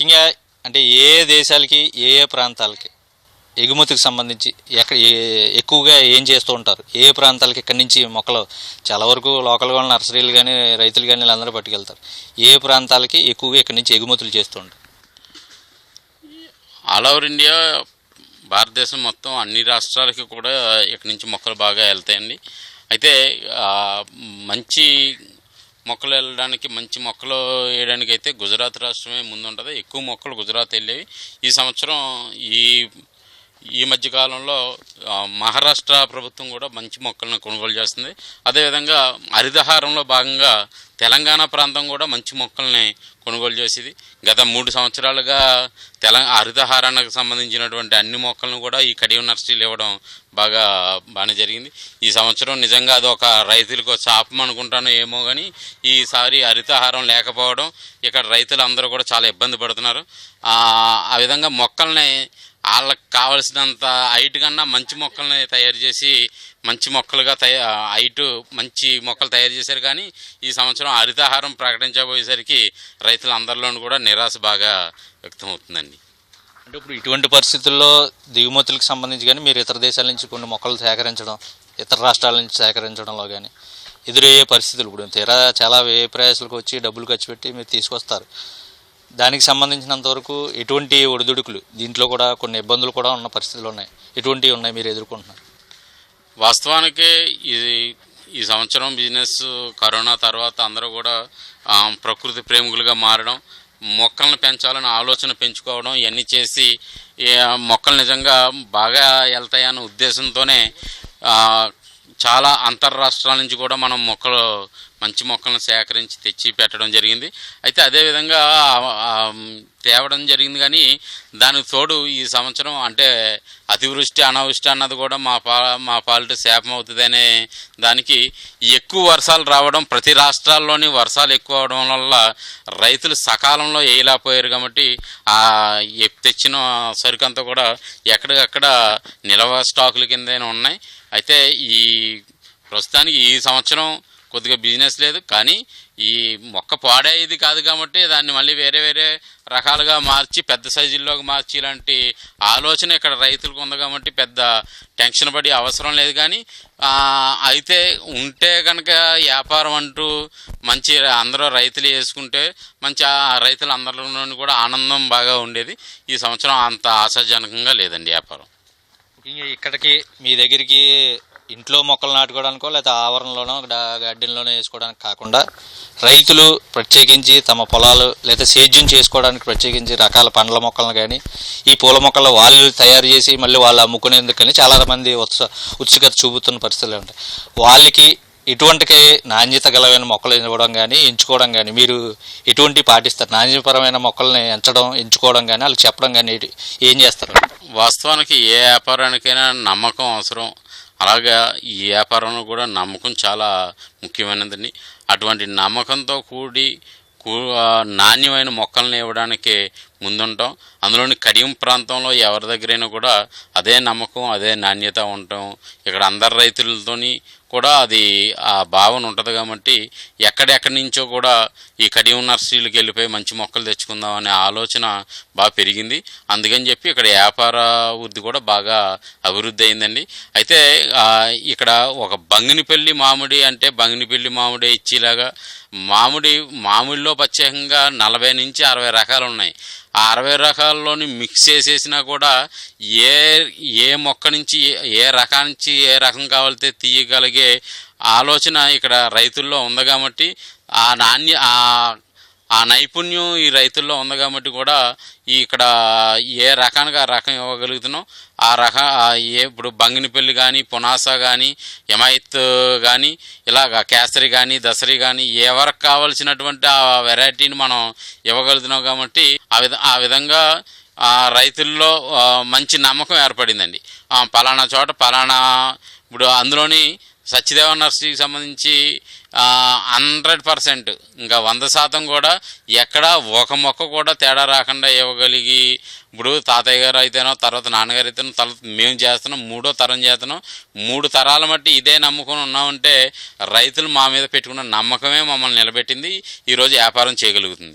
ముఖ్యంగా అంటే ఏ దేశాలకి ఏ ఏ ప్రాంతాలకి ఎగుమతికి సంబంధించి ఎక్కడ ఏ- ఎక్కువగా ఏం చేస్తూ ఉంటారు? ఏ ప్రాంతాలకి ఇక్కడి నుంచి మొక్కలు? చాలా వరకు లోకల్గా ఉన్న నర్సరీలు కానీ రైతులు కానీ వీళ్ళందరూ పట్టుకెళ్తారు. ఏ ప్రాంతాలకి ఎక్కువగా ఇక్కడి నుంచి ఎగుమతులు చేస్తూ ఉంటారు? ఆల్ ఓవర్ ఇండియా భారతదేశం మొత్తం అన్ని రాష్ట్రాలకి కూడా ఇక్కడి నుంచి మొక్కలు బాగా వెళ్తాయండి. అయితే మంచి మొక్కలు వెళ్ళడానికి మంచి మొక్కలు వేయడానికి అయితే గుజరాత్ రాష్ట్రమే ముందుంటుంది. ఎక్కువ మొక్కలు గుజరాత్ వెళ్ళేవి. ఈ సంవత్సరం ఈ ఈ మధ్యకాలంలో మహారాష్ట్ర ప్రభుత్వం కూడా మంచి మొక్కలను కొనుగోలు చేస్తుంది. అదేవిధంగా హరితహారంలో భాగంగా తెలంగాణ ప్రాంతం కూడా మంచి మొక్కల్ని కొనుగోలు చేసేది. గత మూడు సంవత్సరాలుగా తెలంగాణ హరితహారానికి సంబంధించినటువంటి అన్ని మొక్కలను కూడా ఈ కడియం నర్సరీలు ఇవ్వడం బాగా బాగానే జరిగింది. ఈ సంవత్సరం నిజంగా అది ఒక రైతులకు శాపం అనుకుంటాను ఏమో కానీ ఈసారి హరితహారం లేకపోవడం ఇక్కడ రైతులు అందరూ కూడా చాలా ఇబ్బంది పడుతున్నారు. ఆ విధంగా మొక్కల్ని వాళ్ళకి కావలసినంత హైట్ కన్నా మంచి మొక్కల్ని తయారు చేసి మంచి మొక్కలుగా తయా హైట్ మంచి మొక్కలు తయారు చేశారు. కానీ ఈ సంవత్సరం హరితహారం ప్రకటించబోయేసరికి రైతులందరిలోనూ కూడా నిరాశ బాగా వ్యక్తమవుతుందండి. అంటే ఇప్పుడు ఇటువంటి పరిస్థితుల్లో దిగుమతులకు సంబంధించి కానీ మీరు ఇతర దేశాల నుంచి కొన్ని మొక్కలు సేకరించడం ఇతర రాష్ట్రాల నుంచి సేకరించడంలో కానీ ఎదురయ్యే పరిస్థితులు ఇప్పుడు తీరా చాలా వ్యయ ప్రయాసాలకు వచ్చి డబ్బులు ఖర్చు పెట్టి మీరు తీసుకొస్తారు. దానికి సంబంధించినంత వరకు ఎటువంటి ఒడిదుడుకులు దీంట్లో కూడా కొన్ని ఇబ్బందులు కూడా ఉన్న పరిస్థితులు ఉన్నాయి. ఎటువంటివి ఉన్నాయి మీరు ఎదుర్కొంటున్నారు? వాస్తవానికి ఇది ఈ సంవత్సరం బిజినెస్ కరోనా తర్వాత అందరూ కూడా ప్రకృతి ప్రేమికులుగా మారడం మొక్కలను పెంచాలని ఆలోచన పెంచుకోవడం ఇవన్నీ చేసి మొక్కలు నిజంగా బాగా వెళ్తాయన్న ఉద్దేశంతోనే చాలా అంతర్రాష్ట్రాల నుంచి కూడా మనం మొక్కలు మంచి మొక్కలను సేకరించి తెచ్చి పెట్టడం జరిగింది. అయితే అదేవిధంగా తేవడం జరిగింది కానీ దానికి తోడు ఈ సంవత్సరం అంటే అతివృష్టి అనావృష్టి అన్నది కూడా మా పా మా పాలిట శాపం అవుతుందనే అనే దానికి ఎక్కువ వర్షాలు రావడం ప్రతి రాష్ట్రాల్లోని వర్షాలు ఎక్కువ అవడం వల్ల రైతులు సకాలంలో వేయలేకపోయారు కాబట్టి తెచ్చిన సరుకు అంతా కూడా ఎక్కడికక్కడ నిల్వ స్టాకుల కిందనే ఉన్నాయి. అయితే ఈ ప్రస్తుతానికి ఈ సంవత్సరం కొద్దిగా బిజినెస్ లేదు కానీ ఈ మొక్క పాడేది కాదు కాబట్టి దాన్ని మళ్ళీ వేరే వేరే రకాలుగా మార్చి పెద్ద సైజుల్లోకి మార్చి ఇలాంటి ఆలోచన ఇక్కడ రైతులకు ఉంది కాబట్టి పెద్ద టెన్షన్ పడి అవసరం లేదు. కానీ అయితే ఉంటే కనుక వ్యాపారం అంటూ మంచి అందరూ రైతులు వేసుకుంటే మంచి రైతులు అందరిలోనూ కూడా ఆనందం బాగా ఉండేది. ఈ సంవత్సరం అంత ఆశాజనకంగా లేదండి వ్యాపారం. ఇక్కడికి మీ దగ్గరికి ఇంట్లో మొక్కలు నాటుకోవడానికో లేదా ఆవరణలోనో గార్డెన్లోనో వేసుకోవడానికి కాకుండా రైతులు ప్రత్యేకించి తమ పొలాలు లేదా సేద్యం చేసుకోవడానికి ప్రత్యేకించి రకాల పండ్ల మొక్కలను కానీ ఈ పూల మొక్కలు వాళ్ళు తయారు చేసి మళ్ళీ వాళ్ళు అమ్ముకునేందుకు కానీ చాలామంది ఉత్స ఉత్సుకత చూపుతున్న పరిస్థితులు ఉంటాయి వాళ్ళకి ఇటువంటికి నాణ్యత గలమైన మొక్కలు ఇవ్వడం కానీ ఎంచుకోవడం కానీ మీరు ఎటువంటి పాటిస్తారు నాణ్యపరమైన మొక్కల్ని ఎంచడం ఎంచుకోవడం కానీ వాళ్ళకి చెప్పడం కానీ ఏం చేస్తారు? వాస్తవానికి ఏ వ్యాపారానికైనా నమ్మకం అవసరం. అలాగా ఈ వ్యాపారంలో కూడా నమ్మకం చాలా ముఖ్యమైనదని అటువంటి నమ్మకంతో కూడి కూ- నాణ్యమైన మొక్కల్ని ఇవ్వడానికి ముందుంటాం. అందులోని కడియం ప్రాంతంలో ఎవరి దగ్గరైనా కూడా అదే నమ్మకం అదే నాణ్యత ఉండటం ఇక్కడ అందరు రైతులతోని కూడా అది ఆ భావన ఉంటుంది కాబట్టి ఎక్కడెక్కడి నుంచో కూడా ఈ కడియం నర్సరీలకు వెళ్ళిపోయి మంచి మొక్కలు తెచ్చుకుందాం అనే ఆలోచన బాగా పెరిగింది. అందుకని చెప్పి ఇక్కడ వ్యాపార వృద్ధి కూడా బాగా అభివృద్ధి అయిందండి. అయితే ఇక్కడ ఒక బంగినిపల్లి మామిడి అంటే బంగినిపల్లి మామిడి ఇచ్చేలాగా మామిడి మామిడిలో ప్రత్యేకంగా నలభై నుంచి అరవై రకాలు ఉన్నాయి ఆ అరవై రకాల్లోని మిక్స్ చేసేసినా కూడా ఏ ఏ మొక్క నుంచి ఏ- ఏ నుంచి ఏ రకం కావాలితే తీయగలిగే ఆలోచన ఇక్కడ రైతుల్లో ఉంది కాబట్టి ఆ నాణ్య ఆ నైపుణ్యం ఈ రైతుల్లో ఉంది కాబట్టి కూడా ఇక్కడ ఏ రకానికి ఆ రకం ఇవ్వగలుగుతున్నాం? ఆ రకం ఏ ఇప్పుడు బంగినిపల్లి కానీ పునాస కానీ యమాయిత్ కానీ ఇలాగ కేసరి కానీ దసరి కానీ ఎవరికి కావలసినటువంటి ఆ వెరైటీని మనం ఇవ్వగలుగుతున్నాం కాబట్టి ఆ విధ ఆ విధంగా ఆ రైతుల్లో మంచి నమ్మకం ఏర్పడిందండి. పలానా చోట పలానా ఇప్పుడు అందులోని సత్యదేవ నర్సరీకి సంబంధించి హండ్రెడ్ పర్సెంట్ ఇంకా వంద శాతం కూడా ఎక్కడా ఒక మొక్క కూడా తేడా రాకుండా ఇవ్వగలిగి ఇప్పుడు తాతయ్య గారు అయితేనో తర్వాత నాన్నగారు అయితేనో తర్వాత మేము చేస్తున్నాం మూడో తరం చేస్తున్నాం. మూడు తరాల మట్టి ఇదే నమ్మకం ఉన్నామంటే రైతులు మా మీద పెట్టుకున్న నమ్మకమే మమ్మల్ని నిలబెట్టింది. ఈరోజు వ్యాపారం చేయగలుగుతుంది.